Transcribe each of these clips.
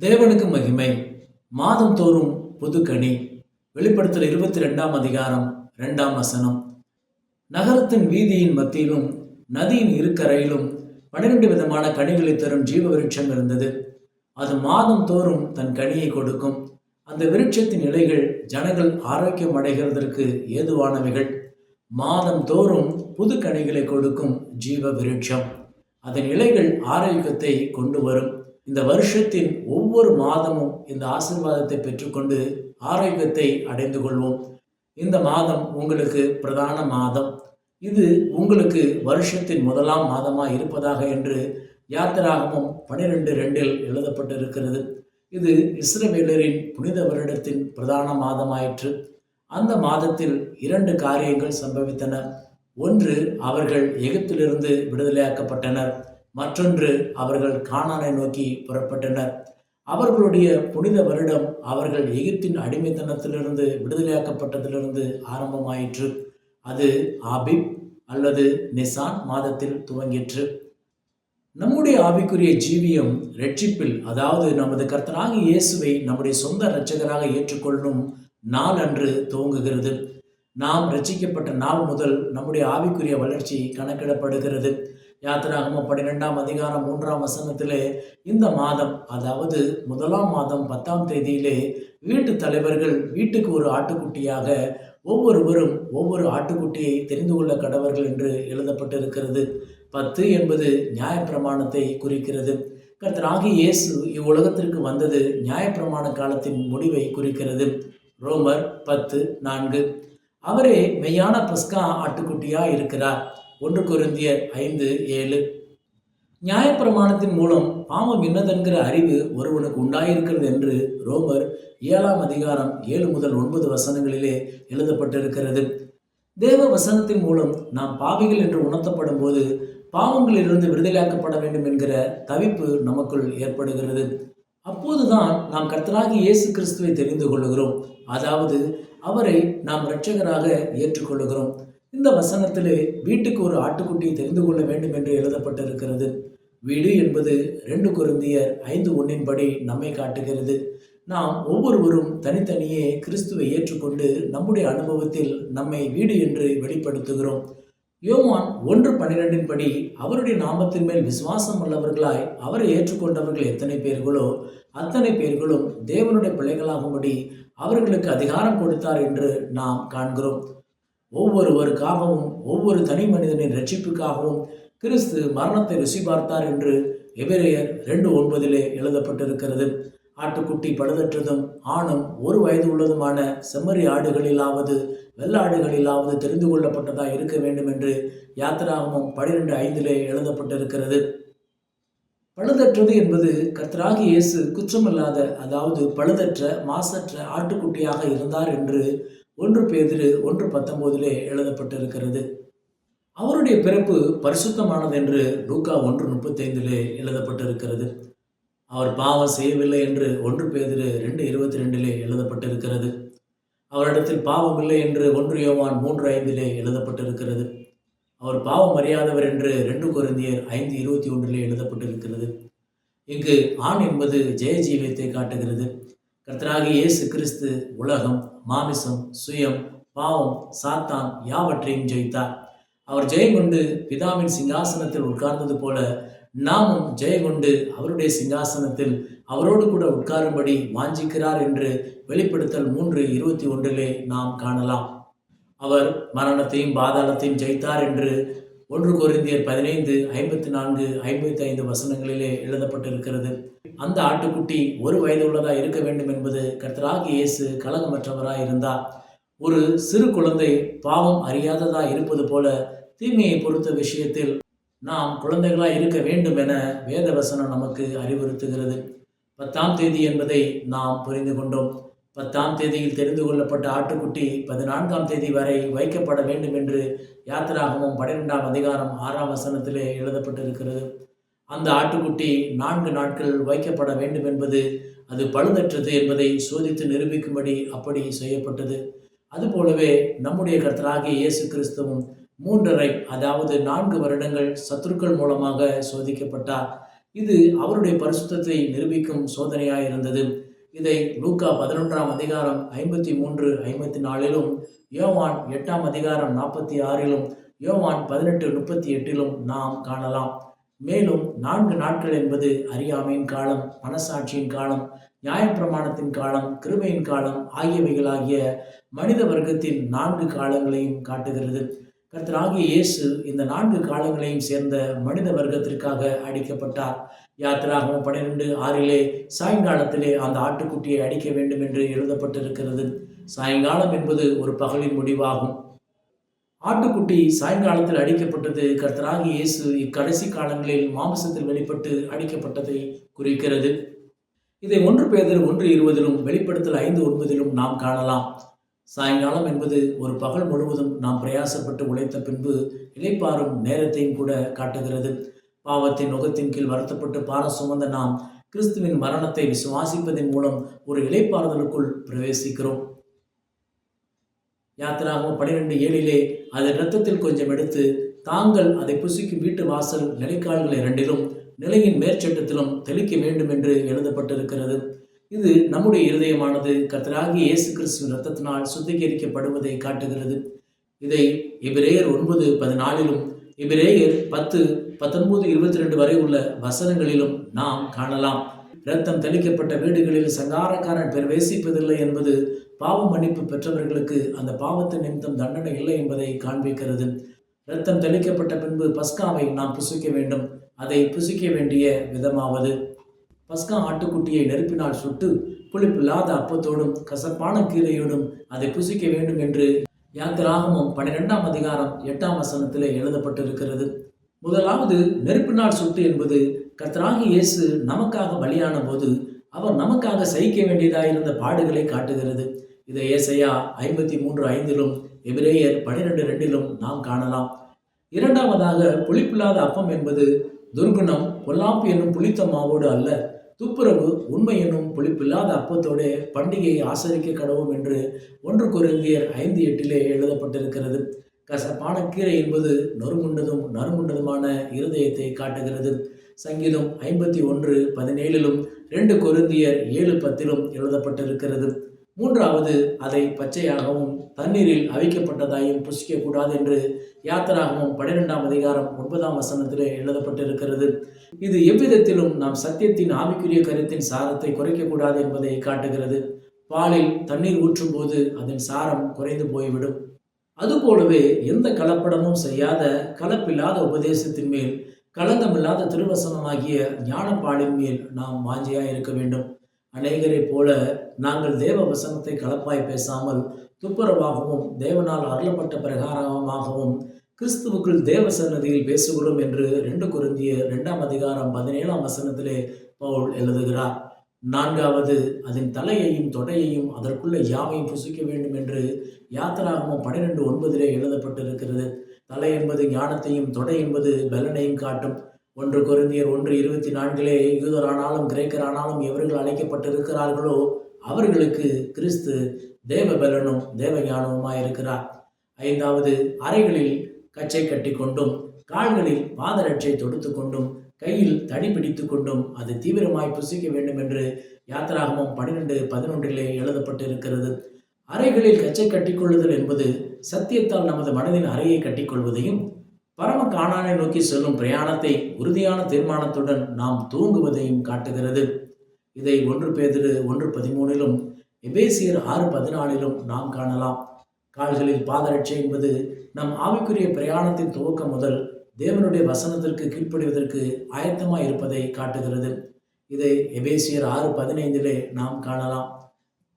தேவனுக்கு மகிமை. மாதம் தோறும் புதுக்கனி. வெளிப்படுத்தல் இருபத்தி ரெண்டாம் அதிகாரம் ரெண்டாம் வசனம். நகரத்தின் வீதியின் மத்தியிலும் நதியின் இருக்கரையிலும் பன்னிரண்டு விதமான கனிகளை தரும் ஜீவ விருட்சம் இருந்தது. அது மாதம் தோறும் தன் கனியை கொடுக்கும். அந்த விருட்சத்தின் இலைகள் ஜனங்கள் ஆரோக்கியம் அடைகிறதற்கு ஏதுவானவைகள். மாதம் தோறும் புது கனிகளை கொடுக்கும் ஜீவ விருட்சம் அதன் இலைகள் ஆரோக்கியத்தை கொண்டு வரும். இந்த வருஷத்தின் ஒவ்வொரு மாதமும் இந்த ஆசிர்வாதத்தை பெற்றுக்கொண்டு ஆரோக்கியத்தை அடைந்து கொள்வோம். இந்த மாதம் உங்களுக்கு பிரதான மாதம். இது உங்களுக்கு வருஷத்தின் முதலாம் மாதமாக இருப்பதாக என்று யாத்திராகமும் பனிரெண்டு ரெண்டில் எழுதப்பட்டிருக்கிறது. இது இஸ்ரவேலரின் புனித வருடத்தின் பிரதான மாதமாயிற்று. அந்த மாதத்தில் இரண்டு காரியங்கள் சம்பவித்தன. ஒன்று அவர்கள் எகிப்திலிருந்து விடுதலையாக்கப்பட்டனர். மற்றொன்று அவர்கள் கானானை நோக்கி புறப்பட்டனர். அவர்களுடைய புனித வருடம் அவர்கள் எகிப்தின் அடிமைத்தனத்திலிருந்து விடுதலையாக்கப்பட்டதிலிருந்து ஆரம்பமாயிற்று. அது ஆபிப் அல்லது நிசான் மாதத்தில் துவங்கிற்று. நம்முடைய ஆவிக்குரிய ஜீவியம் ரட்சிப்பில் அதாவது நமது கர்த்தராக இயேசுவை நம்முடைய சொந்த இரட்சகராக ஏற்றுக்கொள்ளும் நாள் அன்று துவங்குகிறது. நாம் ரட்சிக்கப்பட்ட நாள் முதல் நம்முடைய ஆவிக்குரிய வளர்ச்சி கணக்கிடப்படுகிறது. யாத்திராகம பன்னிரெண்டாம் அதிகாரம் மூன்றாம் வசனத்திலே இந்த மாதம் அதாவது முதலாம் மாதம் பத்தாம் தேதியிலே வீட்டு தலைவர்கள் வீட்டுக்கு ஒரு ஆட்டுக்குட்டியாக ஒவ்வொருவரும் ஒவ்வொரு ஆட்டுக்குட்டியை தெரிந்து கொள்ள கடவர்கள் என்று எழுதப்பட்டிருக்கிறது. பத்து என்பது நியாயப்பிரமாணத்தை குறிக்கிறது. கர்த்தராகி இயேசு இவ்வுலகத்திற்கு வந்தது நியாயப்பிரமாண காலத்தின் முடிவை குறிக்கிறது. ரோமர் பத்து நான்கு. அவரே மெய்யான பஸ்கா ஆட்டுக்குட்டியாக இருக்கிறார். ஒன்று கொருந்தியர் ஐந்து ஏழு. நியாயப்பிரமாணத்தின் மூலம் பாவம் என்னதென்கிற அறிவு ஒருவனுக்கு உண்டாயிருக்கிறது என்று ரோமர் ஏழாம் அதிகாரம் ஏழு முதல் ஒன்பது வசனங்களிலே எழுதப்பட்டிருக்கிறது. தேவ வசனத்தின் மூலம் நாம் பாவிகள் என்று உணர்த்தப்படும் போது பாவங்களிலிருந்து விடுதலையாக்கப்பட வேண்டும் என்கிற தவிப்பு நமக்குள் ஏற்படுகிறது. அப்போதுதான் நாம் கர்த்தராகி இயேசு கிறிஸ்துவை தெரிந்து கொள்ளுகிறோம். அதாவது அவரை நாம் இரட்சகராக ஏற்றுக்கொள்ளுகிறோம். இந்த வசனத்திலே வீட்டுக்கு ஒரு ஆட்டுக்குட்டியை தெரிந்து கொள்ள வேண்டும் என்று எழுதப்பட்டிருக்கிறது. வீடு என்பது ரெண்டு குருந்தியர் ஐந்து ஒன்றின்படி நம்மை காட்டுகிறது. நாம் ஒவ்வொருவரும் தனித்தனியே கிறிஸ்துவை ஏற்றுக்கொண்டு நம்முடைய அனுபவத்தில் நம்மை வீடு என்று வெளிப்படுத்துகிறோம். யோவான் ஒன்று பன்னிரெண்டின் படி அவருடைய நாமத்தின் மேல் விசுவாசம் உள்ளவர்களாய் அவரை ஏற்றுக்கொண்டவர்கள் எத்தனை பேர்களோ அத்தனை பேர்களும் தேவனுடைய பிள்ளைகளாகும்படி அவர்களுக்கு அதிகாரம் கொடுத்தார் என்று நாம் காண்கிறோம். ஒவ்வொருவருக்காகவும் ஒவ்வொரு தனி மனிதனின் ரட்சிப்புக்காகவும் கிறிஸ்து மரணத்தை ருசி பார்த்தார் என்று எபிரேயர் ரெண்டு ஒன்பதிலே எழுதப்பட்டிருக்கிறது. ஆட்டுக்குட்டி பழுதற்றதும் ஆணும் ஒரு வயது உள்ளதுமான செம்மறி ஆடுகளிலாவது வெள்ளாடுகளிலாவது தெரிந்து கொள்ளப்பட்டதாக இருக்க வேண்டும் என்று யாத்திராகமும் பனிரெண்டு ஐந்திலே எழுதப்பட்டிருக்கிறது. பழுதற்றது என்பது கர்த்தராகி இயேசு குற்றமில்லாத அதாவது பழுதற்ற மாசற்ற ஆட்டுக்குட்டியாக இருந்தார் என்று ஒன்று பேதிரு ஒன்று பத்தொம்போதிலே எழுதப்பட்டிருக்கிறது. அவருடைய பிறப்பு பரிசுத்தமானது என்று லூக்கா ஒன்று முப்பத்தைந்திலே எழுதப்பட்டிருக்கிறது. அவர் பாவம் செய்யவில்லை என்று ஒன்று பேதிரு ரெண்டு இருபத்தி ரெண்டிலே எழுதப்பட்டிருக்கிறது. அவரிடத்தில் பாவம் இல்லை என்று ஒன்று யோவான் மூன்று ஐந்திலே எழுதப்பட்டிருக்கிறது. அவர் பாவம் அறியாதவர் என்று ரெண்டு குருந்தியர் ஐந்து இருபத்தி ஒன்றிலே எழுதப்பட்டிருக்கிறது. இங்கு ஆண் என்பது ஜெய ஜீவியத்தை காட்டுகிறது. கர்த்தராகி இயேசு கிறிஸ்து உலகம். மாமிசம் சுயம் பாவம் சாத்தான் யாவற்றையும் ஜெயித்தார். அவர் ஜெயங்கொண்டு பிதாவின் சிங்காசனத்தில் உட்கார்ந்தது போல நாமும் ஜெயங்கொண்டு அவருடைய சிங்காசனத்தில் அவரோடு கூட உட்காரும்படி வாஞ்சிக்கிறார் என்று வெளிப்படுத்தல் மூன்று இருபத்தி ஒன்றிலே நாம் காணலாம். அவர் மரணத்தையும் பாதாளத்தையும் ஜெயித்தார் என்று ஒன்று கொரிந்தியர் பதினைந்து ஐம்பத்தி நான்கு ஐம்பத்தி ஐந்து வசனங்களிலே எழுதப்பட்டிருக்கிறது. அந்த ஆட்டுக்குட்டி ஒரு வயது உள்ளதாக இருக்க வேண்டும் என்பது கர்த்தராகி இயேசு கலகமற்றவராக இருந்தார் ஒரு சிறு குழந்தை பாவம் அறியாததாக இருப்பது போல தீமையை பொறுத்த விஷயத்தில் நாம் குழந்தைகளாக இருக்க வேண்டும் என வேத வசனம் நமக்கு அறிவுறுத்துகிறது. பத்தாம் தேதி என்பதை நாம் புரிந்து கொண்டோம். பத்தாம் தேதியில் தெரிந்து கொள்ளப்பட்ட ஆட்டுக்குட்டி பதினான்காம் தேதி வரை வைக்கப்பட வேண்டும் என்று யாத்திராகமும் பன்னிரெண்டாம் அதிகாரம் ஆறாம் வசனத்திலே எழுதப்பட்டிருக்கிறது. அந்த ஆட்டுக்குட்டி நான்கு நாட்கள் வைக்கப்பட வேண்டும் என்பது அது பழுதற்றது என்பதை சோதித்து நிரூபிக்கும்படி அப்படி செய்யப்பட்டது. அதுபோலவே நம்முடைய கர்த்தராகிய இயேசு கிறிஸ்துவும் மூன்றரை அதாவது நான்கு வருடங்கள் சத்துருக்கள் மூலமாக சோதிக்கப்பட்டார். இது அவருடைய பரிசுத்தத்தை நிரூபிக்கும் சோதனையாக இருந்தது இதை லூக்கா பதினொன்றாம் அதிகாரம் ஐம்பத்தி மூன்று ஐம்பத்தி நாலிலும் யோவான் எட்டாம் அதிகாரம் நாற்பத்தி ஆறிலும் யோவான் பதினெட்டு முப்பத்தி எட்டிலும் நாம் காணலாம். மேலும் நான்கு நாட்கள் என்பது அறியாமையின் காலம் மனசாட்சியின் காலம் நியாயப்பிரமாணத்தின் காலம் கிருமையின் காலம் ஆகியவைகளாகிய மனித வர்க்கத்தின் நான்கு காலங்களையும் காட்டுகிறது. கர்த்தராகிய இயேசு இந்த நான்கு காலங்களையும் சேர்ந்த மனித வர்க்கத்திற்காக அடிக்கப்பட்டார். யாத்திராகவும் பன்னிரெண்டு ஆறிலே சாயங்காலத்திலே அந்த ஆட்டுக்குட்டியை அடிக்க வேண்டும் என்று எழுதப்பட்டிருக்கிறது. சாயங்காலம் என்பது ஒரு பகலின் முடிவாகும். ஆட்டுக்குட்டி சாயங்காலத்தில் அடிக்கப்பட்டது கர்த்தராகி இயேசு இக்கடைசி காலங்களில் மாமிசத்தில் வெளிப்பட்டு அடிக்கப்பட்டதை குறிக்கிறது. இதை ஒன்று பேதல் ஒன்று இருபதிலும் வெளிப்படுத்தல் ஐந்து ஒன்பதிலும் நாம் காணலாம். சாயங்காலம் என்பது ஒரு பகல் முழுவதும் நாம் பிரயாசப்பட்டு உழைத்த பின்பு இலைப்பாறும் நேரத்தையும் கூட காட்டுகிறது. பாவத்தின் நுகத்தின் கீழ் வருத்தப்பட்டு பார சுமந்த நாம் கிறிஸ்துவின் மரணத்தை விசுவாசிப்பதன் மூலம் ஒரு இலைப்பாறுதலுக்குள் பிரவேசிக்கிறோம். யாத்திராகவும் பனிரெண்டு ஏழிலே அதன் இரத்தத்தில் கொஞ்சம் எடுத்து தாங்கள் அதை புசிக்கும் வீட்டு வாசல் நிலைக்கால்கள் இரண்டிலும் நிலையின் மேற்சட்டத்திலும் தெளிக்க வேண்டும் என்று எழுதப்பட்டிருக்கிறது. இது நம்முடைய இருதயமானது கர்த்தராகி இயேசு கிறிஸ்துவின் இரத்தத்தினால் சுத்திகரிக்கப்படுவதை காட்டுகிறது. இதை இபிரேயர் ஒன்பது பதினாலிலும் இபிரேயர் பத்து பத்தொன்பது இருபத்தி ரெண்டு வரை உள்ள வசனங்களிலும் நாம் காணலாம். இரத்தம் தெளிக்கப்பட்ட வீடுகளில் சங்காரக்காரன் பிரவேசிப்பதில்லை என்பது பாவ மன்னிப்பு பெற்றவர்களுக்கு அந்த பாவத்தின் நிமித்தம் தண்டனை இல்லை என்பதை காண்பிக்கிறது. இரத்தம் தெளிக்கப்பட்ட பின்பு பஸ்காவை நாம் புசிக்க வேண்டும். அதை புசிக்க வேண்டிய விதமாவது. பஸ்கா ஆட்டுக்குட்டியை நெருப்பினால் சுட்டு புளிப்பில்லாத அப்பத்தோடும் கசப்பான கீரையோடும் அதை புசிக்க வேண்டும் என்று யாத்திராகமும் பன்னிரெண்டாம் அதிகாரம் எட்டாம் வசனத்திலே எழுதப்பட்டிருக்கிறது. முதலாவது நெருப்பினால் சுட்டு என்பது கர்த்தராகி இயேசு நமக்காக பலியான போது அவர் நமக்காக சகிக்க வேண்டியதாயிருந்த பாடுகளை காட்டுகிறது. இதை ஏசையா ஐம்பத்தி மூன்று ஐந்திலும் எபிரேயர் பனிரெண்டு ரெண்டிலும் நாம் காணலாம். இரண்டாவதாக புளிப்பில்லாத அப்பம் என்பது துர்குணம் பொல்லாப்பு என்னும் புளித்த மாவோடு அல்ல. துப்புரவு உண்மை என்னும் புளிப்பில்லாத அப்பத்தோடு பண்டிகையை ஆசரிக்க கடவும் என்று ஒன்று குருந்தியர் ஐந்து எட்டிலே எழுதப்பட்டிருக்கிறது. கசப்பான கீரை என்பது நொறுமுண்டதும் நறுமுண்டதுமான இருதயத்தை காட்டுகிறது. சங்கீதம் ஐம்பத்தி ஒன்று பதினேழிலும் ரெண்டு கொருந்தியர் ஏழு பத்திலும் எழுதப்பட்டிருக்கிறது. மூன்றாவது அதை பச்சையாகவும் தண்ணீரில் அவிக்கப்பட்டதாயும் புசிக்கக்கூடாது என்று யாத்திராகவும் பனிரெண்டாம் அதிகாரம் ஒன்பதாம் வசனத்திலே எழுதப்பட்டிருக்கிறது. இது எவ்விதத்திலும் நாம் சத்தியத்தின் ஆவிக்குரிய கருத்தின் சாரத்தை குறைக்கக்கூடாது என்பதை காட்டுகிறது. பாலில் தண்ணீர் ஊற்றும் போது அதன் சாரம் குறைந்து போய்விடும். அதுபோலவே எந்த கலப்படமும் செய்யாத கலப்பில்லாத உபதேசத்தின் மேல் களங்கமில்லாத திருவசனமாகிய ஞானப்பாடின் மேல் நாம் வாஞ்சியாக இருக்க வேண்டும். அநேகரைப் போல நாங்கள் தேவ வசனத்தை கலப்பாய் பேசாமல் துப்புரவாகவும் தேவனால் அருளப்பட்ட பிரகாரமாகவும் கிறிஸ்துவுக்குள் தேவ சன்னதியில் பேசுகிறோம் என்று ரெண்டு குருந்திய ரெண்டாம் அதிகாரம் பதினேழாம் வசனத்திலே பவுல் எழுதுகிறார். நான்காவது அதன் தலையையும் தொடையையும் அதற்குள்ள யாவையும் புசிக்க வேண்டும் என்று யாத்திராகமும் பன்னிரெண்டு ஒன்பதிலே எழுதப்பட்டிருக்கிறது. தலை என்பது ஞானத்தையும் தொடை என்பது பலனையும் காட்டும். ஒன்று குருந்தியர் ஒன்று இருபத்தி நான்கிலே யூதரானாலும் கிரேக்கரானாலும் எவர்கள் அழைக்கப்பட்டிருக்கிறார்களோ அவர்களுக்கு கிறிஸ்து தேவ பலனும் தேவ ஞானவுமாய் இருக்கிறார் ஐந்தாவது அறைகளில் கச்சை கட்டி கொண்டும் கால்களில் பாதரட்சை தொடுத்து கொண்டும் கையில் தடி பிடித்து கொண்டும் அது தீவிரமாய் புசிக்க வேண்டும் என்று யாத்திராகமும் பன்னிரெண்டு பதினொன்றிலே எழுதப்பட்டிருக்கிறது. அறைகளில் கச்சை கட்டிக்கொள்ளுதல் என்பது சத்தியத்தால் நமது மனதின் அறையை கட்டிக்கொள்வதையும் பரம காணானை நோக்கி செல்லும் பிரயாணத்தை உறுதியான தீர்மானத்துடன் நாம் தூங்குவதையும் காட்டுகிறது. இதை ஒன்று பேதிரு ஒன்று பதிமூணிலும் எபேசியர் ஆறு பதினாலிலும் நாம் காணலாம். கால்களில் பாதரட்சை என்பது நம் ஆவிக்குரிய பிரயாணத்தின் துவக்கம் முதல் தேவனுடைய வசனத்திற்கு கீழ்ப்படிவதற்கு ஆயத்தமாக இருப்பதை காட்டுகிறது. இதை எபேசியர் ஆறு பதினைந்திலே நாம் காணலாம்.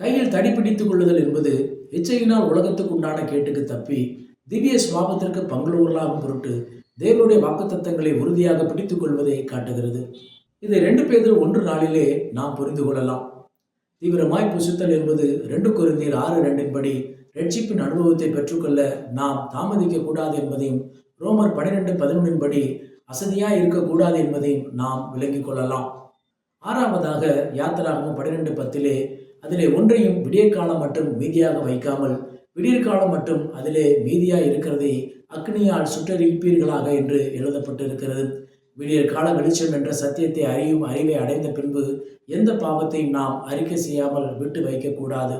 கையில் தடி பிடித்துக் கொள்ளுதல் என்பது இச்சையினால் உலகத்துக்கு உண்டான கேட்டுக்கு தப்பி திவ்ய சுவாபத்திற்கு பங்குள்ளவர்களாகும் பொருட்டு தேவனுடைய வாக்குத்தத்தங்களை உறுதியாக பிடித்துக் கொள்வதை காட்டுகிறது. இதை ரெண்டு பேரில் ஒன்று நாளிலே நாம் புரிந்து கொள்ளலாம். தீவிரமாய் புசித்தல் என்பது ரெண்டு குருந்தியர் ஆறு ரெண்டின்படி ரட்சிப்பின் அனுபவத்தை பெற்றுக்கொள்ள நாம் தாமதிக்க கூடாது என்பதையும் ரோமர் பனிரெண்டு பதினொன்றின்படி அசதியாய் இருக்கக்கூடாது என்பதையும் நாம் விளங்கிக் கொள்ளலாம். ஆறாவதாக யாத்திராகவும் பனிரெண்டு பத்திலே அதிலே ஒன்றையும் விடியற்காலம் மட்டும் மீதியாக வைக்காமல் விடியற்காலம் மட்டும் அதிலே மீதியாக இருக்கிறதை அக்னியால் சுட்டரிப்பீர்களாக என்று எழுதப்பட்டிருக்கிறது. விடியற் கால வெளிச்சம் என்ற சத்தியத்தை அறியும் அறிவை அடைந்த பின்பு எந்த பாவத்தையும் நாம் அறிக்கை செய்யாமல் விட்டு வைக்கக்கூடாது.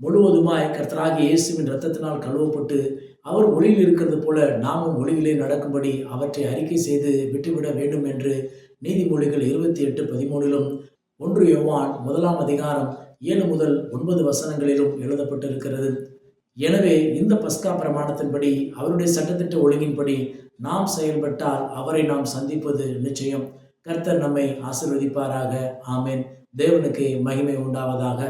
முழுவதுமாய் கர்த்தராகி இயேசுவின் இரத்தத்தினால் கழுவப்பட்டு அவர் ஒளியில் இருக்கிறது போல நாமும் ஒளியிலே நடக்கும்படி அவற்றை அறிக்கை செய்து விட்டுவிட வேண்டும் என்று நீதிமொழிகள் இருபத்தி எட்டு பதிமூணிலும் ஒன்று யோவான் முதலாம் அதிகாரம் ஏழு முதல் ஒன்பது வசனங்களிலும் எழுதப்பட்டிருக்கிறது. எனவே இந்த பஸ்கா பிரமாணத்தின்படி அவருடைய சட்டத்திட்ட ஒழுங்கின்படி நாம் செயல்பட்டால் அவரை நாம் சந்திப்பது நிச்சயம். கர்த்தர் நம்மை ஆசீர்வதிப்பாராக. ஆமென். தேவனுக்கு மகிமை உண்டாவதாக.